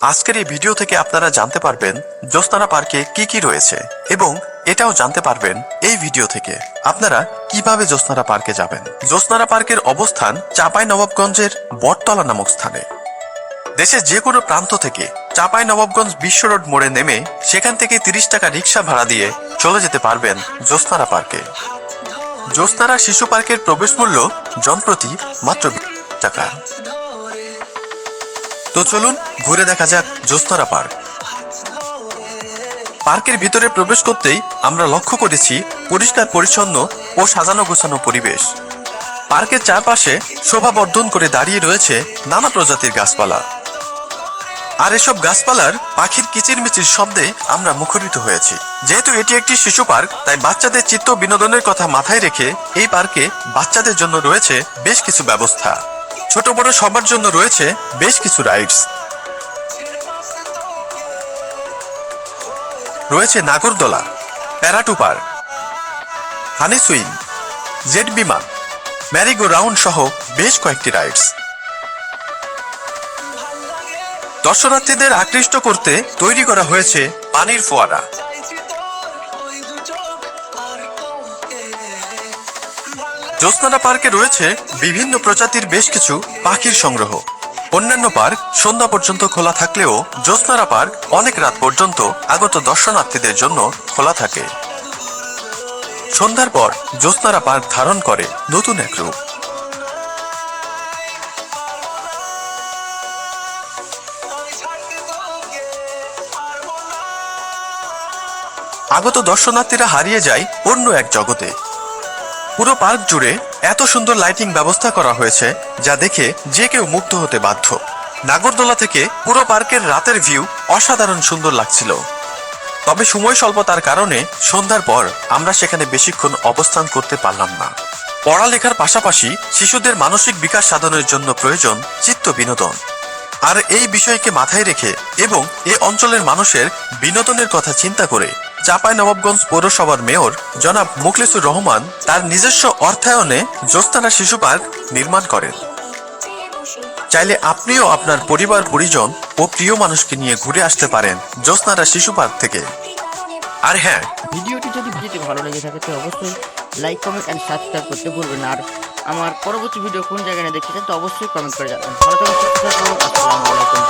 আজকের এই ভিডিও থেকে আপনারা জানতে পারবেন জ্যোৎস্নারা পার্কে কি কি রয়েছে এবং এটাও জানতে পারবেন এই ভিডিও থেকে। আপনারা কীভাবে জ্যোৎস্নারা পার্কে যাবেন? জ্যোৎস্নারা পার্কের অবস্থান চাপাই নবাবগঞ্জের বটতলা নামক স্থানে। দেশের যে কোনো প্রান্ত থেকে চাপাই নবাবগঞ্জ বিশ্ব রোড মোড়ে নেমে সেখান থেকে তিরিশ টাকা রিক্সা ভাড়া দিয়ে চলে যেতে পারবেন জ্যোৎস্নারা পার্কে। জ্যোৎস্নারা শিশু পার্কের প্রবেশ মূল্য জনপ্রতি মাত্র টাকা। তো চলুন ঘুরে দেখা যাক জ্যোৎস্নারা পার্ক। পার্কের ভিতরে প্রবেশ করতেই আমরা লক্ষ্য করেছি পরিষ্কার, পরিচ্ছন্ন ও সাজানো গোছানো পরিবেশ। পার্কের চারপাশে শোভাবর্ধন করে দাঁড়িয়ে রয়েছে নানা প্রজাতির গাছপালা। আর এসব গাছপালার পাখির কিচিরমিচির শব্দে আমরা মুখরিত হয়েছি। যেহেতু এটি একটি শিশু পার্ক, তাই বাচ্চাদের চিত্ত বিনোদনের কথা মাথায় রেখে এই পার্কে বাচ্চাদের জন্য রয়েছে বেশ কিছু ব্যবস্থা। ছোট বড় সবার জন্য রয়েছে বেশ কিছু রাইডস রয়েছে নাগরদোলা, প্যারাটু পার্ক, হানি সুইং, জেট বিমান, ম্যারিগো রাউন্ড সহ বেশ কয়েকটি রাইডস দর্শনার্থীদের আকৃষ্ট করতে তৈরি করা হয়েছে পানির ফোয়ারা। জ্যোৎস্নারা পার্কে রয়েছে বিভিন্ন প্রজাতির বেশ কিছু পাখির সংগ্রহ। অন্যান্য পার্ক সন্ধ্যা পর্যন্ত খোলা থাকলেও জ্যোৎস্নারা পার্ক অনেক রাত পর্যন্ত আগত দর্শনার্থীদের জন্য খোলা থাকে। সন্ধ্যার পর জ্যোৎস্নারা পার্ক ধারণ করে নতুন এক রূপ। আগত দর্শনার্থীরা হারিয়ে যায় অন্য এক জগতে। পুরো পার্ক জুড়ে এত সুন্দর লাইটিং ব্যবস্থা করা হয়েছে যা দেখে যে কেউ মুগ্ধ হতে বাধ্য। নাগরদোলা থেকে পুরো পার্কের রাতের ভিউ অসাধারণ সুন্দর লাগছিল। তবে সময় স্বল্পতার কারণে সন্ধ্যার পর আমরা সেখানে বেশিক্ষণ অবস্থান করতে পারলাম না। পড়ালেখার পাশাপাশি শিশুদের মানসিক বিকাশ সাধনের জন্য প্রয়োজন চিত্ত বিনোদন। আর এই বিষয়কে মাথায় রেখে এবং এ অঞ্চলের মানুষের বিনোদনের কথা চিন্তা করে নবাবগঞ্জ পৌরসভার মেয়র জনাব মুখলিসুর রহমান তার নিজস্ব অর্থায়নে জোস্তানা শিশু পার্ক নির্মাণ করেন। চাইলে আপনিও আপনার পরিবার, পরিজন ও প্রিয় মানুষকে নিয়ে ঘুরে আসতে পারেন জ্যোৎস্নারা শিশু পার্ক থেকে। আর হ্যাঁ ভিডিওটি যদি ভিডিওটি ভালো লেগে থাকে, তো অবশ্যই লাইক কমেন্ট অ্যান্ড সাবস্ক্রাইব করতে ভুলবেন আর আমার পরবর্তী ভিডিও কোন জায়গায় দেখতে চান তো অবশ্যই কমেন্ট করে যাবেন ভালো থাকুন, সুস্থ থাকুন, আসসালামু আলাইকুম।